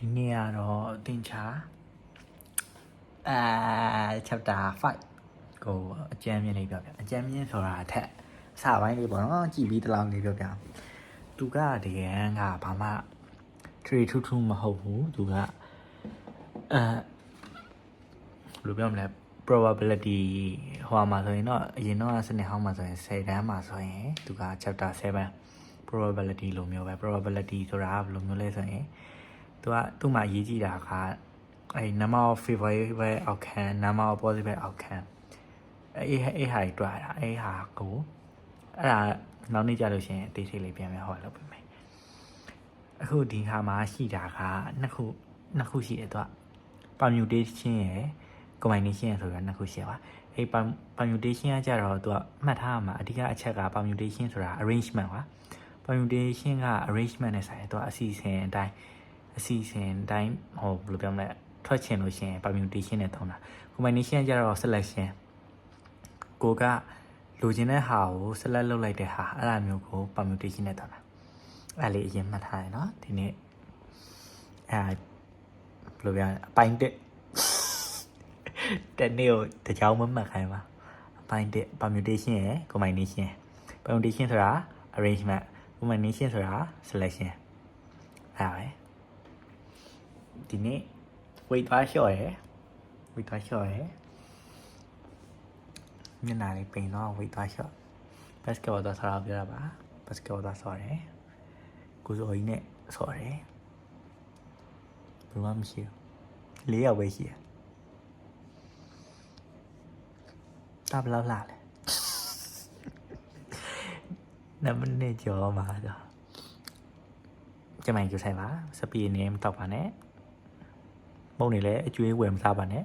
ဒီနေ့ကတော့တင်ချာအဲ chapter 5ကိုအကြမ်းမြင်လေးပြောပြအကြမ်းမြင်ဆိုတာအထက်အစပိုင်းလေးပေါ့နော်ကြည်ပြီးတလောက်လေးပြောပြသူကတကယ်ကဘာမှ tree ထူးထူးမဟုတ်ဘူးသူကအဲဘယ်လိုပြောမလဲ probability ဟိုမှာဆိုရင်တော့အရင်တော့စနစ်ဟောင်းမှာဆိုရင်10တန်းမှာဆိုရင်သူက chapter 7 probability လိုမျိုးပဲ probability ဆိုတာကဘယ်လိုမျိုးလဲဆိုရင် သူကသူ့မှာရေးကြည့်တာကအဲ number of favorable outcome number of positive outcome အဲအဲဟာတွေတွေ့တာအဲဟာကိုအဲ့ဒါနောက်နေ့ကြလို့ရှိရင်အသေးစိတ်လေးပြန်ပြန်ဟောလုပ်ပေးမယ်အခုဒီခါမှာရှိတာကနှစ်ခုနှစ်ခုရှိတယ်သူက permutation ရယ် combination ရယ်ဆိုတော့နှစ်ခုရှိပါအဲ permutation ကကြတော့သူကမှတ်ထားရမှာအဓိကအချက်က permutation ဆိုတာ arrangement ပါ permutation က arrangement နဲ့ဆိုင်တယ်သူကအစီအစဉ်အတိုင်း အစီအစဉ်အတိုင်းဟိုဘယ်လိုပြောမလဲထွက်ချင်လို့ရှိရင် permutation နဲ့သုံးတာ combination ကျတော့ selection ကိုကလိုချင်တဲ့ဟာကို select လုပ်လိုက်တဲ့ဟာအဲ့ဒါမျိုးကို permutation နဲ့သုံးတာအဲ့လေးအရင်မှတ်ထားရနော်ဒီနေ့အဲ့ဘယ်လိုပြောလဲအပိုင်းတက်တဲ့နေ့ကိုတကြောင်မမှတ်ခိုင်းပါအပိုင်းတက် permutation ရယ် combination ရယ် permutation ဆိုတာ arrangement combination ဆိုတာ selection အဲ့ဒါပဲ ဒီနေ့ weight သွားလျှော့ရယ် weight သွားလျှော့ရယ်မျက်နှာလေးပိန်တော့ weight သွားလျှော့ basketball သွားဆော်တာပြောတာပါ basketball သွားဆော်တယ်ကိုစိုးကြီးနဲ့ဆော်တယ်ဘယ်မှမရှိဘူးလေးယောက်ပဲရှိတယ်တာဘယ်လောက်လာလဲနမနဲ့ကြောမှာတော့ကျမိုင်ကျဆိုင်ပါစပီနေမတော့ပါနဲ့ မုံနေလဲအကျွေးဝယ်မစားပါနဲ့